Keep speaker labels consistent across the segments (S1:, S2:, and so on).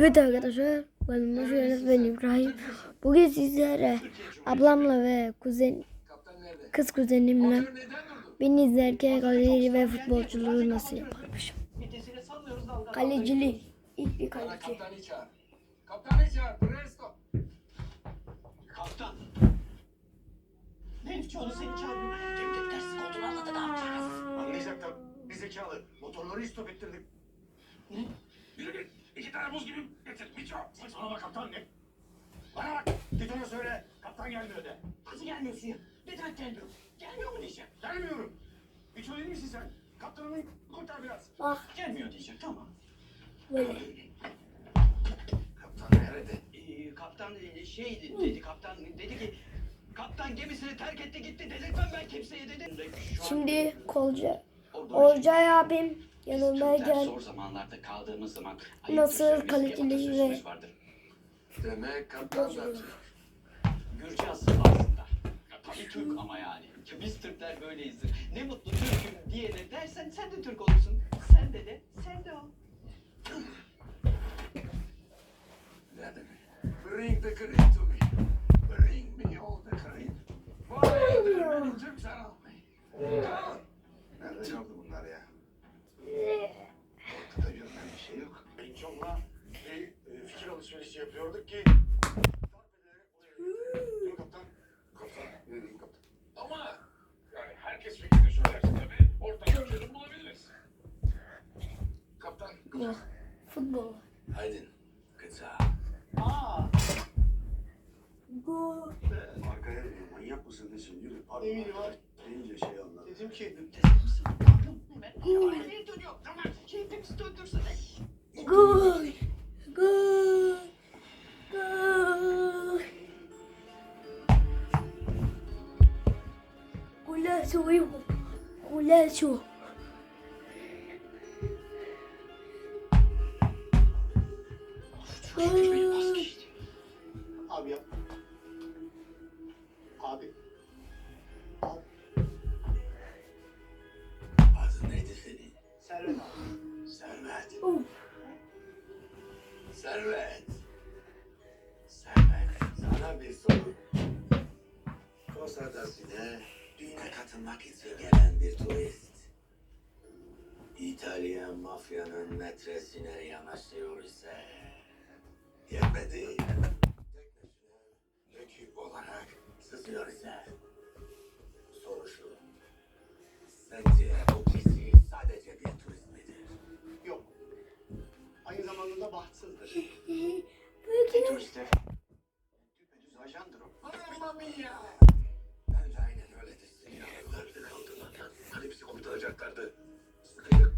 S1: Evet arkadaşlar, benim hoş geldiniz. Ben İbrahim. Bugün sizlere ablamla ve kuzen kız kuzenimle beni izlerken kaleci ve futbolculuğu nasıl yaparmışım. Kaleciliği, ilk bir kaleci.
S2: Kaptanı çağır. Presto.
S3: Kaptan. Seni çağırıyor. Ne yapacağız?
S4: Zekalı. Motorları istop ettirdik.
S3: Ne?
S4: Yürü git. İki tane buz gibi getir. Miço. Saçmalama kaptan ne? Bana bak. Git ona söyle. Kaptan gelmiyor de.
S3: Nasıl gelmiyorsun ya? Ne demek gelmiyor? Gelmiyor mu diyeceğim?
S4: Gelmiyorum. Miço değil misin sen? Kaptanını kurtar biraz.
S1: Bak
S3: Gelmiyor diyecek tamam.
S1: böyle.
S4: Kaptan nerede?
S3: Ee, kaptan e, şey dedi kaptan dedi ki Kaptan gemisini terk etti gitti dedirtmem ben kimseye dedi.
S1: Şimdi kolca, Olcay abim Yanımdayken
S3: Türkler zor zamanlarda kaldığımız zaman
S1: Nasıl
S3: atasözümüz
S1: ve-.
S2: Demek kaptan.
S3: Gürcü asıllı aslında. Tabii Türk ama yani. Ya Biz Türkler böyleyizdir. Ne mutlu Türk'üm diye de dersen sen de Türk olursun. Sen de de, sen de ol.
S2: Ne demek? Bring the Karin to me. Bring me all the. Vay be, beni Türk sanal Nerede kaldı
S1: Bu futbol.
S2: Haydin. Kısa.
S3: Aa,
S1: Bu
S4: Arkaya dönüyor. Manyak mısın nesin? Yürü. Pardon.
S3: Eminim var.
S4: Deyince şey anladım.
S3: dedim ki müptezel misin? Dönüyor. Tamam, döndürsene.
S1: gol, gol, gol. Golazo, hijo. Golazo.
S4: Abi yap. Abi. Abi.
S2: Adın neydi senin?
S4: Servet abi.
S2: Servet.
S1: Uf.
S2: Servet. Servet. Sana bir soru. Kosadası'na düğüne katılmak için gelen bir turist. İtalyan mafyanın metresine yanaşıyor ise yetmedi. Teknesine olarak sızıyor ise soru şu. Sence o kişi sadece bir turist midir?
S4: Yok. Aynı zamanda da bahtsızdır.
S1: Peki.
S3: Turistler.
S4: Düpedüz ajandır o.
S2: Mamma mia! Bence aynen öyle ya. Nerede kaldılar? Hani bizi kurtaracaklardı. Sıkıydık.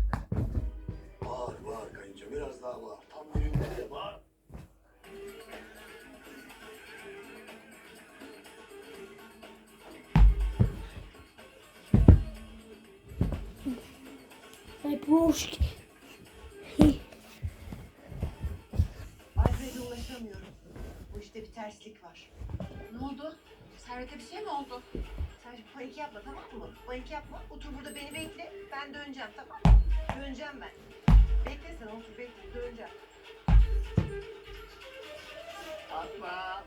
S4: Bağır bağır kayınca biraz daha bağır. Tam düğünde bağır.
S1: Boş.
S5: Alfred'e ulaşamıyorum. Bu işte bir terslik var.
S6: Ne oldu? Servet'e bir şey mi oldu?
S5: Sen şimdi panik yapma tamam mı? Panik yapma. Otur burada beni bekle. Ben döneceğim tamam mı? Döneceğim ben. Bekle sen otur bekle döneceğim.
S4: Fatma.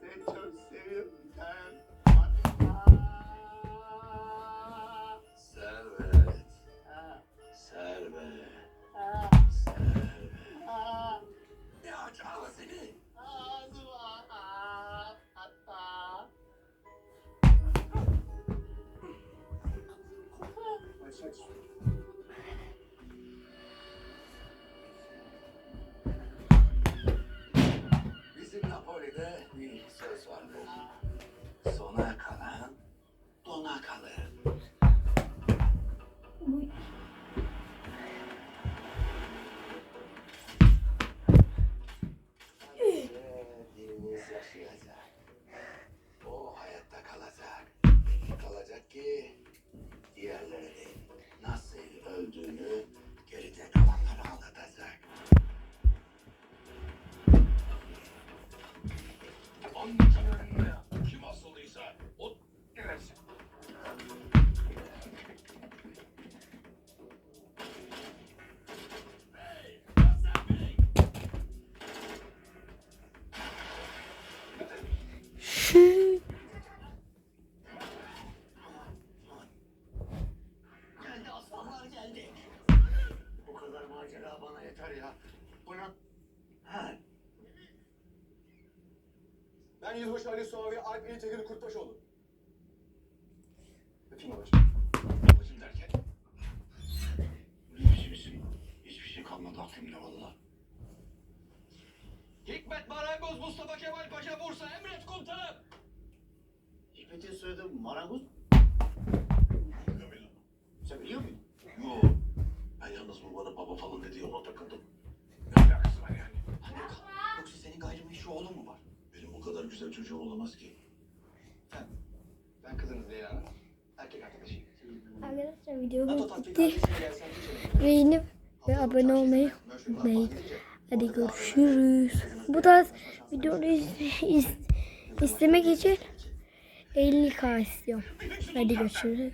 S4: Seni çok seviyorum ben.
S2: Dona kalır. O hayatta kalacak. Kalacak ki diğerlerinin nasıl öldüğünü geride kalanlara anlatacak. Anlatanın ya bana yeter ya. Bana... Ha.
S4: Ben Yüzbaşı Ali Suavi Alp İli Tekin Kurtbaşoğlu. Öpeyim babacığım.
S2: Babacım derken... İyi misin? Hiçbir şey kalmadı aklımda valla.
S3: Hikmet Marangoz Mustafa Kemal Paşa Bursa emret komutanım.
S2: Hikmet'in soyadı marangoz. Sen
S7: kadar güzel çocuğum olamaz ki.
S3: Ben kızınız Leyla'nın erkek arkadaşıyım.
S1: Arkadaşlar videomuz bitti.
S3: hiç
S1: Beğenip ve abone olmayı unutmayın. Hadi görüşürüz. Bu tarz videoları is- is- istemek için 50k istiyorum. Hadi görüşürüz.